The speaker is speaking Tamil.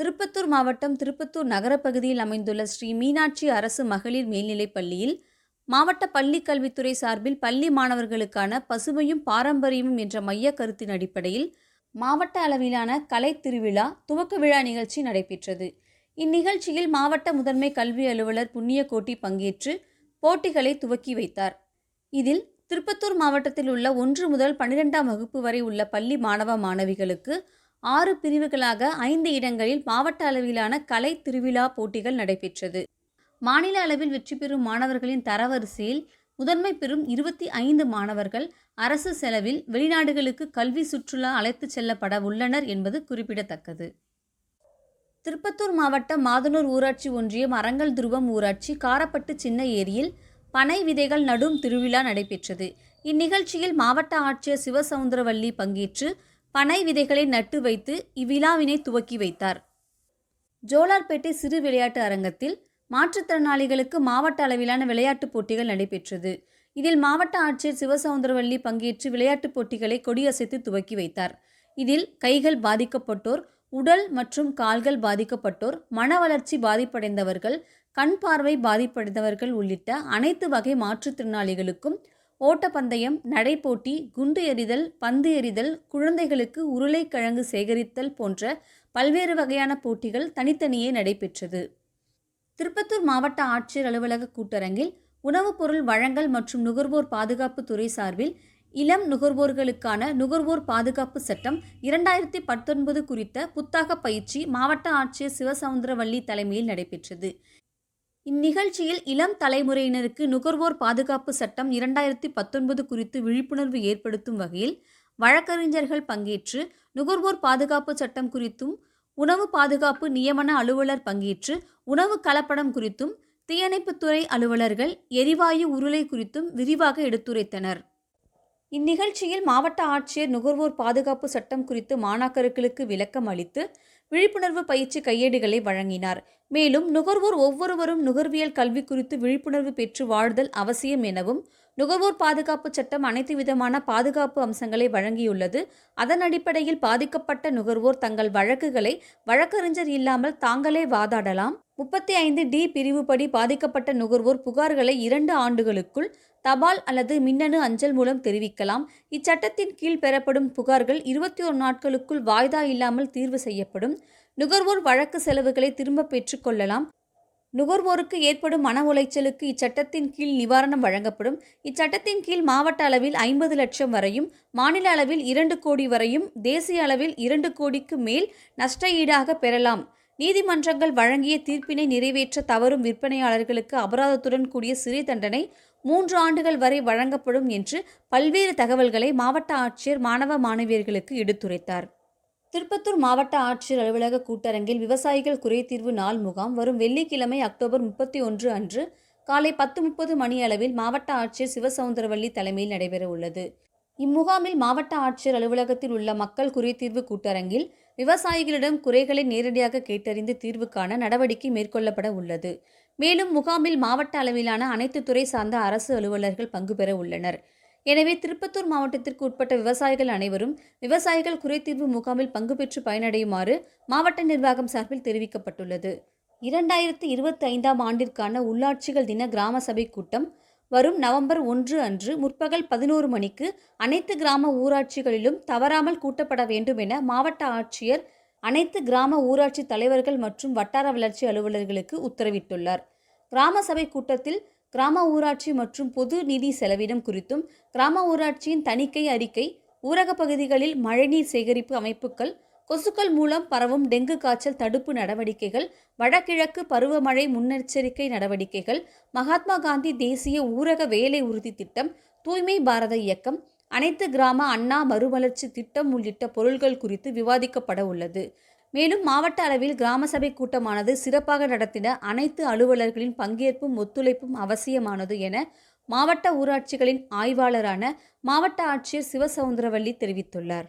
திருப்பத்தூர் மாவட்டம் திருப்பத்தூர் நகரப்பகுதியில் அமைந்துள்ள ஸ்ரீ மீனாட்சி அரசு மகளிர் மேல்நிலைப் பள்ளியில் மாவட்ட பள்ளி கல்வித்துறை சார்பில் பள்ளி மாணவர்களுக்கான பசுமையும் பாரம்பரியமும் என்ற மைய கருத்தின் அடிப்படையில் மாவட்ட அளவிலான கலை திருவிழா துவக்க விழா நிகழ்ச்சி நடைபெற்றது. இந்நிகழ்ச்சியில் மாவட்ட முதன்மை கல்வி அலுவலர் புண்ணியகோட்டி பங்கேற்று போட்டிகளை துவக்கி வைத்தார். இதில் திருப்பத்தூர் மாவட்டத்தில் உள்ள ஒன்று முதல் பன்னிரெண்டாம் வகுப்பு வரை உள்ள பள்ளி மாணவ மாணவிகளுக்கு ஆறு பிரிவுகளாக ஐந்து இடங்களில் மாவட்ட அளவிலான கலை திருவிழா போட்டிகள் நடைபெற்றது. மாநில அளவில் வெற்றி பெறும் மாணவர்களின் தரவரிசையில் முதன்மை பெறும் இருபத்தி ஐந்து மாணவர்கள் அரசு செலவில் வெளிநாடுகளுக்கு கல்வி சுற்றுலா அழைத்துச் செல்லப்பட உள்ளனர் என்பது குறிப்பிடத்தக்கது. திருப்பத்தூர் மாவட்டம் மாதனூர் ஊராட்சி ஒன்றியம் அரங்கல் துருவம் ஊராட்சி காரப்பட்டு சின்ன ஏரியில் பனை விதைகள் நடும் திருவிழா நடைபெற்றது. இந்நிகழ்ச்சியில் மாவட்ட ஆட்சியர் சிவசவுந்தரவல்லி பங்கேற்று பனை விதைகளை நட்டு வைத்து இவ்விழாவினை துவக்கி வைத்தார். ஜோலார்பேட்டை சிறு விளையாட்டு அரங்கத்தில் மாற்றுத்திறனாளிகளுக்கு மாவட்ட அளவிலான விளையாட்டுப் போட்டிகள் நடைபெற்றது. இதில் மாவட்ட ஆட்சியர் சிவசவுந்தரவள்ளி பங்கேற்று விளையாட்டுப் போட்டிகளை கொடியசைத்து துவக்கி வைத்தார். இதில் கைகள் பாதிக்கப்பட்டோர் உடல் மற்றும் கால்கள் பாதிக்கப்பட்டோர் மன வளர்ச்சி பாதிப்படைந்தவர்கள் கண் பார்வை பாதிப்படைந்தவர்கள் உள்ளிட்ட அனைத்து வகை மாற்றுத்திறனாளிகளுக்கும் ஓட்டப்பந்தயம் நடைப்போட்டி குண்டு எறிதல் பந்து எறிதல் குழந்தைகளுக்கு உருளைக்கிழங்கு சேகரித்தல் போன்ற பல்வேறு வகையான போட்டிகள் தனித்தனியே நடைபெற்றது. திருப்பத்தூர் மாவட்ட ஆட்சியர் அலுவலக கூட்டரங்கில் உணவுப் பொருள் வழங்கல் மற்றும் நுகர்வோர் பாதுகாப்பு துறை சார்பில் இளம் நுகர்வோர்களுக்கான நுகர்வோர் பாதுகாப்பு சட்டம் இரண்டாயிரத்தி பத்தொன்பது குறித்த புத்தக பயிற்சி மாவட்ட ஆட்சியர் சிவசவுந்தரவள்ளி தலைமையில் நடைபெற்றது. இந்நிகழ்ச்சியில் இளம் தலைமுறையினருக்கு நுகர்வோர் பாதுகாப்பு சட்டம் இரண்டாயிரத்தி பத்தொன்பது குறித்து விழிப்புணர்வு ஏற்படுத்தும் வகையில் வழக்கறிஞர்கள் பங்கேற்று நுகர்வோர் பாதுகாப்பு சட்டம் குறித்தும் உணவு பாதுகாப்பு நியமன அலுவலர் பங்கேற்று உணவு கலப்படம் குறித்தும் தீயணைப்புத்துறை அலுவலர்கள் எரிவாயு உருளை குறித்தும் விரிவாக எடுத்துரைத்தனர். இந்நிகழ்ச்சியில் மாவட்ட ஆட்சியர் நுகர்வோர் பாதுகாப்பு சட்டம் குறித்து மாணாக்கர்களுக்கு விளக்கம் அளித்து விழிப்புணர்வு பயிற்சி கையேடுகளை வழங்கினார். மேலும் நுகர்வோர் ஒவ்வொருவரும் நுகர்வியல் கல்வி குறித்து விழிப்புணர்வு பெற்று வாழ்தல் அவசியம் எனவும் நுகர்வோர் பாதுகாப்பு சட்டம் அனைத்து விதமான பாதுகாப்பு அம்சங்களை வழங்கியுள்ளது. அதன் அடிப்படையில் பாதிக்கப்பட்ட நுகர்வோர் தங்கள் வழக்குகளை வழக்கறிஞர் இல்லாமல் தாங்களே வாதாடலாம். முப்பத்தி ஐந்து டி பிரிவுபடி பாதிக்கப்பட்ட நுகர்வோர் புகார்களை இரண்டு ஆண்டுகளுக்குள் தபால் அல்லது மின்னணு அஞ்சல் மூலம் தெரிவிக்கலாம். இச்சட்டத்தின் கீழ் பெறப்படும் புகார்கள் இருபத்தி ஒரு நாட்களுக்குள் வாய்தா இல்லாமல் தீர்வு செய்யப்படும். நுகர்வோர் வழக்கு செலவுகளை திரும்பப் பெற்றுக்கொள்ளலாம் நுகர்வோருக்கு ஏற்படும் மன உளைச்சலுக்கு இச்சட்டத்தின் கீழ் நிவாரணம் வழங்கப்படும். இச்சட்டத்தின் கீழ் மாவட்ட அளவில் ஐம்பது லட்சம் வரையும் மாநில அளவில் இரண்டு கோடி வரையும் தேசிய அளவில் இரண்டு கோடிக்கு மேல் நஷ்ட ஈடாக பெறலாம். நீதிமன்றங்கள் வழங்கிய தீர்ப்பினை நிறைவேற்ற தவறும் விற்பனையாளர்களுக்கு அபராதத்துடன் கூடிய சிறை தண்டனை மூன்று ஆண்டுகள் வரை வழங்கப்படும் என்று பல்வேறு தகவல்களை மாவட்ட ஆட்சியர் மாணவ மாணவியர்களுக்கு எடுத்துரைத்தார். திருப்பத்தூர் மாவட்ட ஆட்சியர் அலுவலக கூட்டரங்கில் விவசாயிகள் குறைதீர்வு நாள் முகாம் வரும் வெள்ளிக்கிழமை அக்டோபர் முப்பத்தி ஒன்று அன்று காலை பத்து முப்பது மணி அளவில் மாவட்ட ஆட்சியர் சிவசவுந்தரவள்ளி தலைமையில் நடைபெற உள்ளது இம்முகாமில் மாவட்ட ஆட்சியர் அலுவலகத்தில் உள்ள மக்கள் குறைதீர்வு கூட்டரங்கில் விவசாயிகளிடம் குறைகளை நேரடியாக கேட்டறிந்து தீர்வு காண நடவடிக்கை மேற்கொள்ளப்பட உள்ளது. மேலும் முகாமில் மாவட்ட அளவிலான அனைத்து துறை சார்ந்த அரசு அலுவலர்கள் பங்கு பெற உள்ளனர். எனவே திருப்பத்தூர் மாவட்டத்திற்கு உட்பட்ட விவசாயிகள் அனைவரும் விவசாயிகள் குறைதீர்வு முகாமில் பங்கு பெற்று பயனடையுமாறு மாவட்ட நிர்வாகம் சார்பில் தெரிவிக்கப்பட்டுள்ளது. இரண்டாயிரத்தி இருபத்தி ஐந்தாம் ஆண்டிற்கான உள்ளாட்சிகள் தின கிராம சபை கூட்டம் வரும் நவம்பர் ஒன்று அன்று முற்பகல் பதினோரு மணிக்கு அனைத்து கிராம ஊராட்சிகளிலும் தவறாமல் கூட்டப்பட வேண்டும் என மாவட்ட ஆட்சியர் அனைத்து கிராம ஊராட்சி தலைவர்கள் மற்றும் வட்டார வளர்ச்சி அலுவலர்களுக்கு உத்தரவிட்டுள்ளார். கிராம சபை கூட்டத்தில் கிராம ஊராட்சி மற்றும் பொது நிதி செலவினம் குறித்தும் கிராம ஊராட்சியின் தணிக்கை அறிக்கை ஊரக பகுதிகளில் மழைநீர் சேகரிப்பு அமைப்புகள் கொசுக்கள் மூலம் பரவும் டெங்கு காய்ச்சல் தடுப்பு நடவடிக்கைகள் வடகிழக்கு பருவமழை முன்னெச்சரிக்கை நடவடிக்கைகள் மகாத்மா காந்தி தேசிய ஊரக வேலை உறுதி திட்டம் தூய்மை பாரத இயக்கம் அனைத்து கிராம அண்ணா மறுமலர்ச்சி திட்டம் உள்ளிட்ட பொருள்கள் குறித்து விவாதிக்கப்பட உள்ளது. மேலும் மாவட்ட அளவில் கிராம சபை கூட்டமானது சிறப்பாக நடத்திட அனைத்து அலுவலர்களின் பங்கேற்பும் ஒத்துழைப்பும் அவசியமானது என மாவட்ட ஊராட்சிகளின் ஆய்வாளரான மாவட்ட ஆட்சியர் சிவசவுந்தரவல்லி தெரிவித்துள்ளார்.